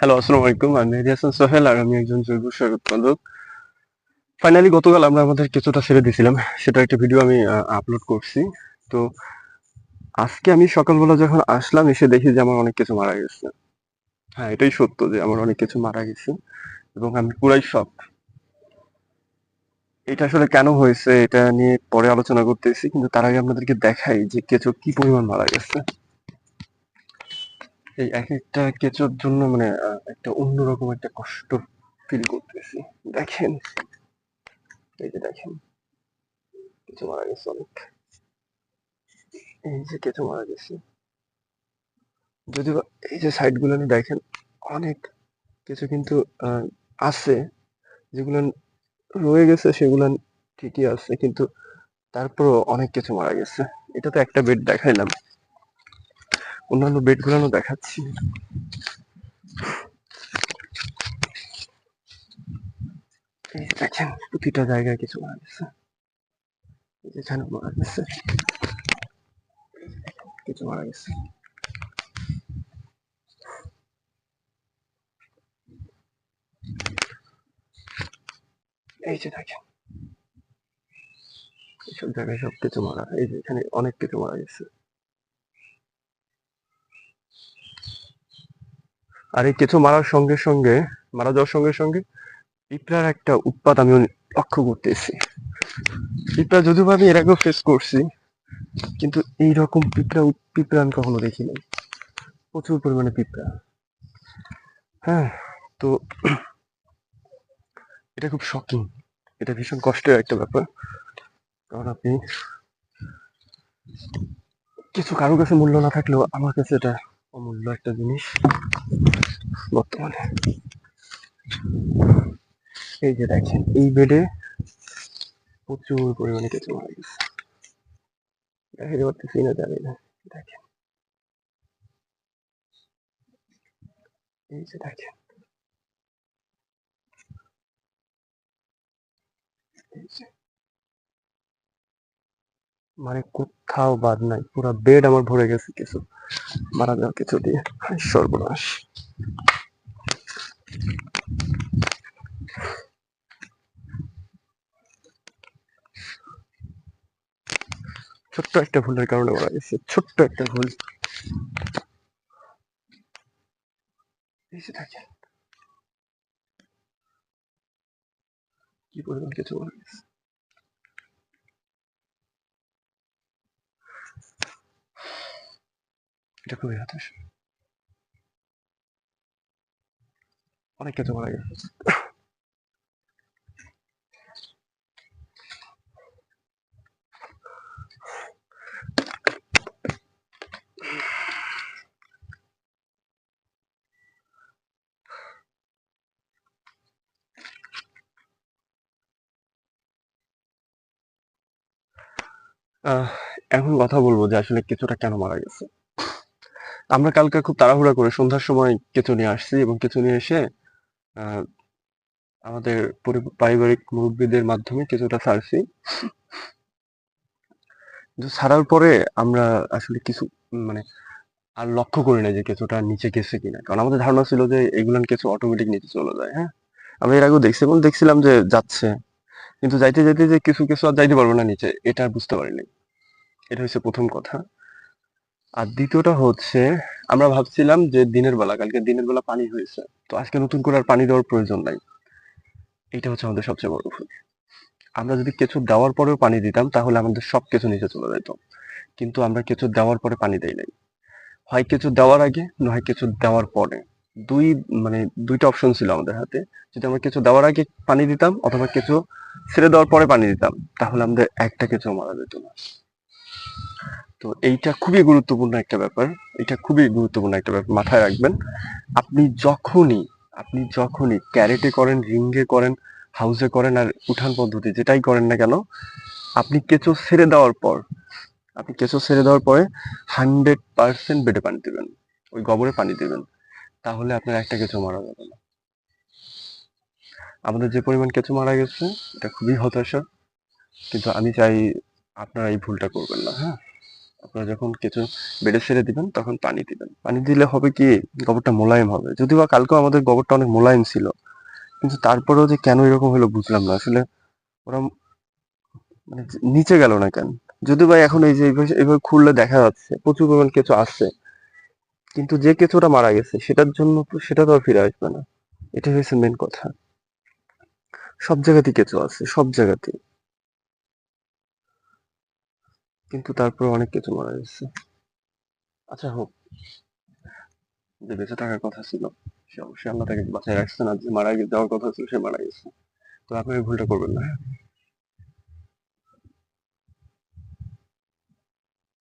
Hello, আসসালামু আলাইকুম। আমি মেহেদি হাসান সোহেল আর আমি একজন জৈব সার উৎপাদক। ফাইনালি গতকাল আমরা আমাদের কিছুটা ছেড়ে দিয়েছিলাম। সেটা একটা ভিডিও আমি আপলোড করছি। তো আজকে আমি সকালবেলা যখন আসলাম, এসে দেখি যে আমার অনেক কিছু মারা গেছে। হ্যাঁ এটাই সত্য যে আমার অনেক কিছু মারা গেছে এবং আমি পুরাই শখ এটা আসলে কেন হয়েছে, এটা নিয়ে পরে আলোচনা করতেছি, কিন্তু তার আগে আপনাদেরকে দেখাই যে কেঁচো কি পরিমাণ মারা গেছে। এই এক একটা কেঁচোর জন্য মানে একটা অন্যরকম একটা কষ্ট ফিল করতেছি। দেখেন, এই যে দেখেন কেঁচো মারা গেছে অনেক। এই যে কেঁচো মারা গেছে। যদিও এই যে সাইডগুলো দেখেন, অনেক কিছু কিন্তু আছে। যেগুলো রয়ে গেছে, সেগুলো ঠিকই আছে, কিন্তু তারপরও অনেক কিছু মারা গেছে। এটা তো একটা বেড দেখাইলাম। অন্যান্য বেডগুলো দেখাচ্ছি। দেখেন, প্রতিটা জায়গায় কিছু মারা গেছে এখানে মারা গেছে কিছু মারা গেছে এই যে দেখেন। এইসব জায়গায় সব কিছু মারা এই যে এখানে অনেক কিছু মারা গেছে। আর এই কিছু মারার সঙ্গে সঙ্গে, মারা যাওয়ার সঙ্গে সঙ্গে পিঁপড়ার একটা উৎপাদ আমি লক্ষ্য করতেছি। পিঁপড়া, যদিও আমি এর আগেও ফেস করছি, কিন্তু এইরকম পিঁপড়া উৎ- পিঁপড়া আমি কখনো দেখিনি। প্রচুর পরিমাণে পিঁপড়া। হ্যাঁ তো এটা খুব শকিং এটা ভীষণ কষ্টের একটা ব্যাপার। কারণ আপনি কিছু কারও কাছে মূল্য না থাকলেও আমার কাছে এটা অমূল্য একটা জিনিস। বর্তমানে। এই যে দেখেন, এই বেডে প্রচুর পরিমাণে কিছু মারা গেছে। দেখাতে পারতেছি না জানি না, দেখেন। এই যে দেখেন। মানে কোথাও বাদ নাই, পুরো বেড আমার ভরে গেছে কিছু, মারা যাওয়া কিছু দিয়ে, সর্বনাশ। ছোট্ট একটা ভুলের কারণে মারা গেছে, ছোট্ট একটা ভুল। কি পরিমাণ কিছু এটা খুবই হতাশ। অনেক কিছু মারা গেছে এখন কথা বলব যে আসলে কেঁচোটা কেন মারা গেছে। আমরা কালকে খুব তাড়াহুড়া করে সন্ধ্যার সময় কেঁচো নিয়ে আসছি এবং কেঁচো নিয়ে এসে আমাদের পারিবারিক মুরব্বীদের মাধ্যমে কিছুটা ছাড়ছি কিন্তু ছাড়ার পরে আমরা আসলে কিছু মানে আর লক্ষ্য করি না যে কিছুটা নিচে গেছে কিনা। কারণ আমাদের ধারণা ছিল যে এগুলান কিছু অটোমেটিক নিচে চলে যায় হ্যাঁ? আমরা এর আগেও দেখছি এবং দেখছিলাম যে যাচ্ছে। কিন্তু যাইতে যাইতে যে কিছু কিছু আর যাইতে পারব না নিচে, এটা বুঝতে পারিনি। এটা হচ্ছে প্রথম কথা। আর দ্বিতীয়টা হচ্ছে, আমরা ভাবছিলাম যে দিনের বেলা, কালকে দিনের বেলা পানি হয়েছে, তো আজকে নতুন করে আর পানি দেওয়ার প্রয়োজন নাই। এটা হচ্ছে আমাদের সবচেয়ে বড় ভুল। আমরা যদি কিছু দেওয়ার পরেও পানি দিতাম, তাহলে আমাদের সব কিছু নিচে চলে যেত কিন্তু আমরা কিছু দেওয়ার পরে পানি দেই নাই। হয় কিছু দেওয়ার আগে নয় কিছু দেওয়ার পরে। দুই মানে দুইটা অপশন ছিল আমাদের হাতে। যদি আমরা কিছু দেওয়ার আগে পানি দিতাম, অথবা কিছু ছেড়ে দেওয়ার পরে পানি দিতাম, তাহলে আমাদের একটা কিছু মারা যেত না। তো এইটা খুবই গুরুত্বপূর্ণ একটা ব্যাপার। এটা খুবই গুরুত্বপূর্ণ একটা ব্যাপার মাথায় রাখবেন। আপনি যখনই আপনি যখনই ক্যারেটে করেন রিঙ্গে করেন, হাউসে করেন আর উঠান পদ্ধতি যেটাই করেন না কেন, আপনি কেঁচো ছেড়ে দেওয়ার পর, আপনি কেঁচো ছেড়ে দেওয়ার পরে হান্ড্রেড পার্সেন্ট বেডে পানি দেবেন, ওই গোবরে পানি দেবেন। তাহলে আপনার একটা কেঁচো মারা যাবে না। আমাদের যে পরিমাণ কেঁচো মারা গেছে, এটা খুবই হতাশা। কিন্তু আমি চাই আপনারা এই ভুলটা করবেন না হ্যাঁ? আপনারা যখন কেঁচো বেডে ছেড়ে দিবেন, তখন পানি দিবেন। পানি দিলে হবে কি? গোবরটা মোলায়েম হবে। যদিও বা কালকেও আমাদের গোবরটা অনেক মোলায়েম ছিল, কিন্তু তারপরেও যে কেন এরকম হলো বুঝলাম না। আসলে ওরা মানে নিচে গেল না কেন? যদি ভাই এখন এই যে এইভাবে খুললে দেখা যাচ্ছে, প্রচুর পরিমাণ কেঁচো আসছে কিন্তু যে কেঁচোটা মারা গেছে, সেটার জন্য তো, সেটা তো আর ফিরে আসবে না। এটা হয়েছে মেন কথা। সব জায়গাতেই কেঁচো আছে, সব জায়গাতেই। কিন্তু তারপর অনেক কিছু মারা যাচ্ছে। আচ্ছা হোক। যে বেঁচে থাকার কথা ছিল, সে অবশ্যই আল্লাহ তাকে বাঁচায় রাখছে না। যে মারা যাওয়ার কথা ছিল, সে মারা গেছে। তো আপনি ভুলটা করবেন না হ্যাঁ?